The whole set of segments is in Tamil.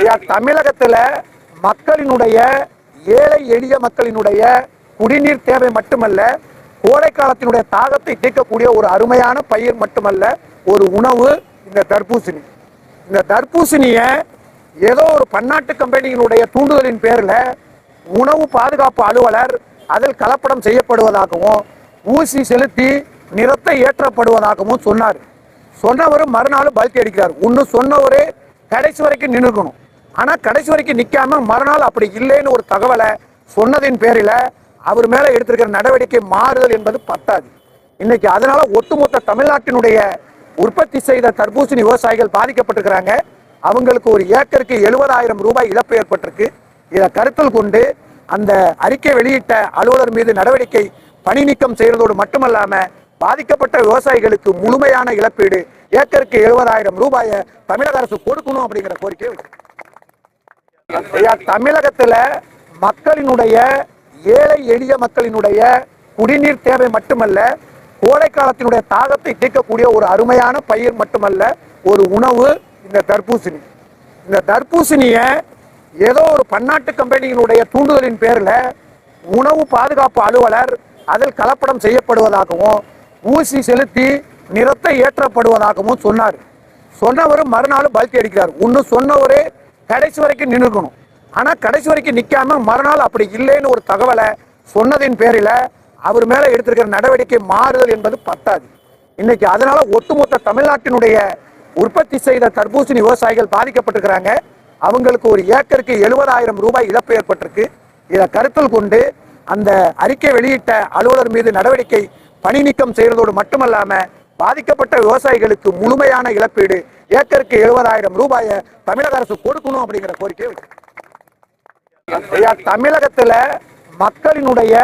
ஐயா தமிழகத்துல மக்களினுடைய ஏழை எளிய மக்களினுடைய குடிநீர் தேவை மட்டுமல்ல கோடை காலத்தினுடைய தாகத்தை தீர்க்கக்கூடிய ஒரு அருமையான பயிர் மட்டுமல்ல ஒரு உணவு இந்த தர்பூசணி. இந்த தர்பூசணிய ஏதோ ஒரு பன்னாட்டு கம்பெனியினுடைய தூண்டுதலின் பேரில் உணவு பாதுகாப்பு அலுவலர் அதில் கலப்படம் செய்யப்படுவதாகவும் ஊசி செலுத்தி நிறத்தை ஏற்றப்படுவதாகவும் சொன்னார். சொன்னவர் மறுநாள் பல்கி அடிக்கிறார். ஒன்று சொன்னவரே கடைசி வரைக்கும் நின்றுக்கணும் ஆனால் கடைசி வரைக்கும் நிற்காம மறுநாள் அப்படி இல்லைன்னு ஒரு தகவலை சொன்னதின் பேரில் அவர் மேலே எடுத்திருக்கிற நடவடிக்கை மாறுதல் என்பது பத்தாது. இன்னைக்கு அதனால ஒட்டுமொத்த தமிழ்நாட்டினுடைய உற்பத்தி செய்த தர்பூசணி விவசாயிகள் பாதிக்கப்பட்டிருக்கிறாங்க. அவங்களுக்கு ஒரு ஏக்கருக்கு எழுபதாயிரம் ரூபாய் இழப்பு ஏற்பட்டிருக்கு. இதை கருத்தில் கொண்டு அந்த அறிக்கை வெளியிட்ட அலுவலர் மீது நடவடிக்கை பணி நீக்கம் செய்கிறதோடு மட்டுமல்லாமல் பாதிக்கப்பட்ட விவசாயிகளுக்கு முழுமையான இழப்பீடு. ஏக்கருக்கு எழுபதாயிரம் ரூபாயை தமிழக அரசு கொடுக்கணும் அப்படிங்கிற கோரிக்கை ஐயா தமிழகத்துல மக்களினுடைய ஏழை எளிய மக்களினுடைய குடிநீர் தேவை மட்டுமல்ல கோடை காலத்தினுடைய தாகத்தை தீர்க்கக்கூடிய ஒரு அருமையான பயிர் மட்டுமல்ல ஒரு உணவு இந்த தர்பூசணி. இந்த தர்பூசணிய ஏதோ ஒரு பன்னாட்டு கம்பெனியினுடைய தூண்டுதலின் பேர்ல உணவு பாதுகாப்பு அலுவலர் அதில் கலப்படம் செய்யப்படுவதாகவும் ஊசி செலுத்தி நிறத்தை ஏற்றப்படுவதாகவும் சொன்னார். சொன்னவர் மறுநாள் பல்த்தி அடிக்கிறார். ஒன்று சொன்னவரே கடைசி வரைக்கும் நின்றுக்கணும் ஆனால் கடைசி வரைக்கும் நிற்காம மறுநாள் அப்படி இல்லைன்னு ஒரு தகவலை சொன்னதின் பேரில் அவர் மேலே எடுத்திருக்கிற நடவடிக்கை மாறுதல் என்பது பத்தாது. இன்னைக்கு அதனால ஒட்டுமொத்த தமிழ்நாட்டினுடைய உற்பத்தி செய்த தர்பூசணி விவசாயிகள் பாதிக்கப்பட்டிருக்கிறாங்க. அவங்களுக்கு ஒரு ஏக்கருக்கு எழுபதாயிரம் ரூபாய் இழப்பு ஏற்பட்டிருக்கு. இதை கருத்தில் கொண்டு அந்த அறிக்கை வெளியிட்ட அலுவலர் மீது நடவடிக்கை பணி நீக்கம் செய்வதோடு மட்டுமல்லாம பாதிக்கப்பட்ட விவசாயிகளுக்கு முழுமையான இழப்பீடு ஏக்கருக்கு எழுபதாயிரம் ரூபாயை தமிழக அரசு கொடுக்கணும் அப்படிங்கிற கோரிக்கை ஐயா தமிழகத்துல மக்களினுடைய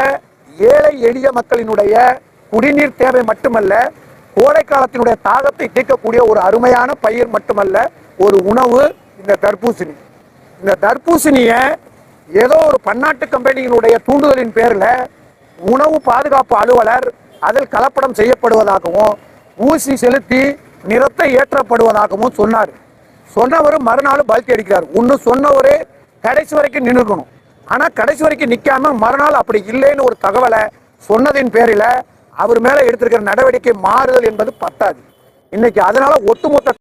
ஏழை எளிய மக்களினுடைய குடிநீர் தேவை மட்டுமல்ல கோடை காலத்தினுடைய தாகத்தை தீர்க்கக்கூடிய ஒரு அருமையான பயிர் மட்டுமல்ல ஒரு உணவு இந்த தர்பூசணி. இந்த தர்பூசணிய ஏதோ ஒரு பன்னாட்டு கம்பெனியினுடைய தூண்டுதலின் பேர்ல உணவு பாதுகாப்பு அலுவலர் அதில் கலப்படம் செய்யப்படுவதாகவும் ஊசி செலுத்தி நிறத்தை ஏற்றப்படுவதாகவும் சொன்னார். சொன்னவர் மறுநாள் பல்த்தி அடிக்கிறார். ஒன்று சொன்னவரே கடைசி வரைக்கும் நின்றுக்கணும் ஆனால் கடைசி வரைக்கும் நிற்காம மறுநாள் அப்படி இல்லைன்னு ஒரு தகவலை சொன்னதின் பேரில் அவர் மேலே எடுத்திருக்கிற நடவடிக்கை மாறுதல் என்பது பத்தாது. இன்னைக்கு அதனால ஒட்டுமொத்த